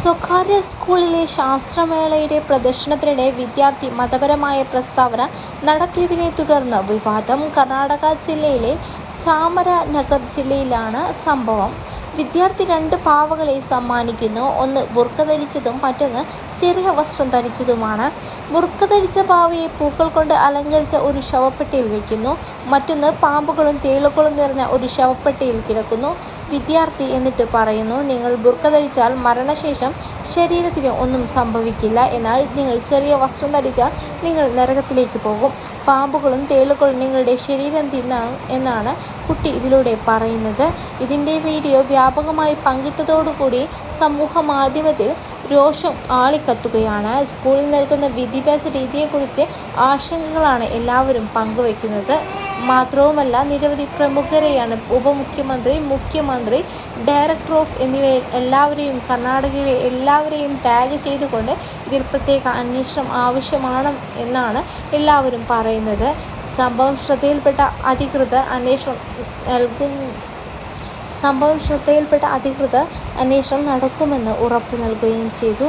സ്വകാര്യ സ്കൂളിലെ ശാസ്ത്രമേളയുടെ പ്രദർശനത്തിനിടെ വിദ്യാർത്ഥി മതപരമായ പ്രസ്താവന നടത്തിയതിനെ തുടർന്ന് വിവാദം കർണാടക ജില്ലയിലെ ചാമരാനഗർ ജില്ലയിലാണ് സംഭവം. വിദ്യാർത്ഥി രണ്ട് പാവകളെ സമ്മാനിക്കുന്നു. ഒന്ന് ബുർക്ക ധരിച്ചതും മറ്റൊന്ന് ചെറിയ വസ്ത്രം ധരിച്ചതുമാണ്. ബുർക്ക ധരിച്ച പാവയെ പൂക്കൾ കൊണ്ട് അലങ്കരിച്ച ഒരു ശവപ്പെട്ടിയിൽ വയ്ക്കുന്നു മറ്റൊന്ന് പാമ്പുകളും തേളുകളും നിറഞ്ഞ ഒരു ശവപ്പെട്ടിയിൽ കിടക്കുന്നു. വിദ്യാർത്ഥി എന്നിട്ട് പറയുന്നു നിങ്ങൾ ബുർക്ക ധരിച്ചാൽ മരണശേഷം ശരീരത്തിന് ഒന്നും സംഭവിക്കില്ല. എന്നാൽ നിങ്ങൾ ചെറിയ വസ്ത്രം ധരിച്ചാൽ നിങ്ങൾ നരകത്തിലേക്ക് പോകും. പാമ്പുകളും തേളുകളും നിങ്ങളുടെ ശരീരം തിന്നാണ് എന്നാണ് കുട്ടി ഇതിലൂടെ പറയുന്നത്. ഇതിന്റെ വീഡിയോ വ്യാപകമായി പങ്കിട്ടതോടുകൂടി സമൂഹ മാധ്യമത്തിൽ രോഷം ആളിക്കത്തുകയാണ്. സ്കൂളിൽ നൽകുന്ന വിദ്യാഭ്യാസ രീതിയെക്കുറിച്ച് ആശങ്കകളാണ് എല്ലാവരും പങ്കുവയ്ക്കുന്നത് മാത്രവുമല്ല നിരവധി പ്രമുഖരെയാണ് ഉപമുഖ്യമന്ത്രി മുഖ്യമന്ത്രി ഡയറക്ടർ ഓഫ് എന്നിവ എല്ലാവരെയും കർണാടകയിലെ എല്ലാവരെയും ടാഗ് ചെയ്തുകൊണ്ട് ഇതിൽ പ്രത്യേക അന്വേഷണം ആവശ്യമാണ് എന്നാണ് എല്ലാവരും പറയുന്നത്. സംഭവം ശ്രദ്ധയിൽപ്പെട്ട അധികൃതർ അന്വേഷണം നൽകും സംഭവം ശ്രദ്ധയിൽപ്പെട്ട അധികൃതർ അന്വേഷണം നടക്കുമെന്ന് ഉറപ്പു നൽകുകയും ചെയ്തു.